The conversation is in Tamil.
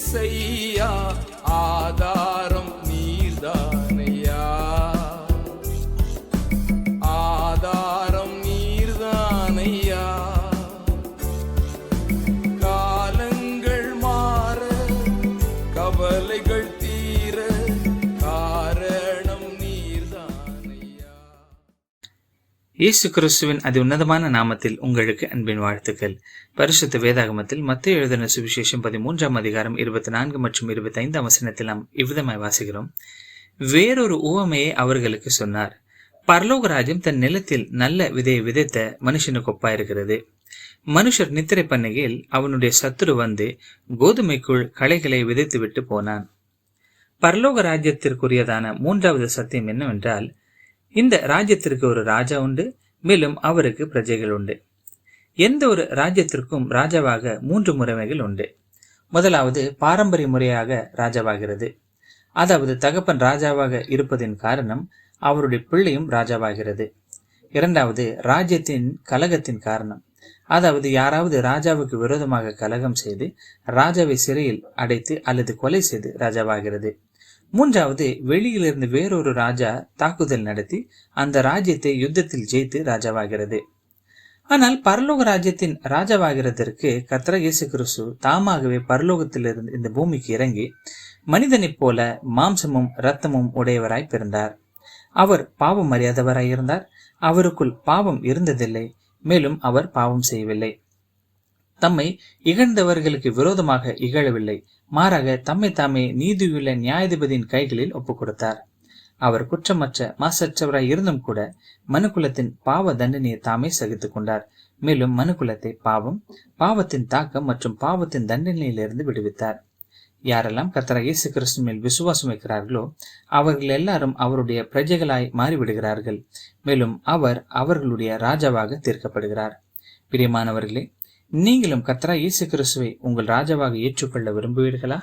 ஏசையா ஆதாரம் நீர்தானையா? ஆதாரம் நீர்தானையா? இயேசு கிறிஸ்துவின் அதி உன்னதமான நாமத்தில் உங்களுக்கு அன்பின் வாழ்த்துக்கள். பரிசுத்த வேதாகமத்தில் மத்திய எழுதின சுவிசேஷம் பதிமூன்றாம் அதிகாரம் இருபத்தி நான்கு மற்றும் இருபத்தி ஐந்தாம் வசனத்தில் நாம் இவ்விதமாய் வாசிக்கிறோம். வேறொரு உவமையை அவர்களுக்கு சொன்னார். பரலோக ராஜ்யம் தன் நிலத்தில் நல்ல விதையை விதைத்த மனுஷனுக்கு ஒப்பாயிருக்கிறது மனுஷர் நித்திரை பண்ணுகையில் அவனுடைய சத்துரு வந்து கோதுமைக்குள் களைகளை விதைத்து விட்டு போனான். பரலோக ராஜ்யத்திற்குரியதான மூன்றாவது சத்தியம் என்னவென்றால் இந்த ராஜ்யத்திற்கு ஒரு ராஜா உண்டு மேலும் அவருக்கு பிரஜைகள் உண்டு. எந்த ஒரு ராஜ்யத்திற்கும் ராஜாவாக மூன்று முறைமைகள் உண்டு. முதலாவது பாரம்பரிய முறையாக ராஜாவாகிறது. அதாவது தகப்பன் ராஜாவாக இருப்பதின் காரணம் அவருடைய பிள்ளையும் ராஜாவாகிறது. இரண்டாவது ராஜ்யத்தின் கலகத்தின் காரணம். அதாவது யாராவது ராஜாவுக்கு விரோதமாக கலகம் செய்து ராஜாவை சிறையில் அடைத்து அல்லது கொலை செய்து ராஜாவாகிறது. மூன்றாவது வெளியிலிருந்து வேறொரு ராஜா தாக்குதல் நடத்தி அந்த ராஜ்யத்தை யுத்தத்தில் ஜெயித்து ராஜாவாகிறது. ஆனால் பரலோக ராஜ்யத்தின் ராஜாவாகிறதற்கு கத்ர இயேசு கிறிஸ்து தாமாகவே பரலோகத்திலிருந்து இந்த பூமிக்கு இறங்கி மனிதனைப் போல மாம்சமும் இரத்தமும் உடையவராய் பிறந்தார். அவர் பாவம் அறியாதவராய் இருந்தார் அவருக்குள் பாவம் இருந்ததில்லை. மேலும் அவர் பாவம் செய்யவில்லை. தம்மை இகழ்ந்தவர்களுக்கு விரோதமாக இகழவில்லை. மாறாக தம்மை தாமே நீதியுள்ள நியாயாதிபதியின் கைகளில் ஒப்புக் கொடுத்தார் அவர் குற்றமற்ற மாசற்றவராய் இருந்தும் கூட மனுக்குலத்தின் பாவ தண்டனையை தாமே சகித்துக் கொண்டார். மேலும் மனுக்குலத்தை பாவம் பாவத்தின் தாக்கம் மற்றும் பாவத்தின் தண்டனையிலிருந்து விடுவித்தார். யாரெல்லாம் கத்தரா இயேசு கிறிஸ்து மேல் விசுவாசம் வைக்கிறார்களோ அவர்கள் எல்லாரும் அவருடைய பிரஜைகளாய் மாறிவிடுகிறார்கள். மேலும் அவர் அவர்களுடைய ராஜாவாக தீர்க்கப்படுகிறார். பிரியமானவர்களே நீங்களும் கத்ரா இயேசு கிறிஸ்துவை உங்கள் ராஜாவாக ஏற்றுக்கொள்ள விரும்புவீர்களா?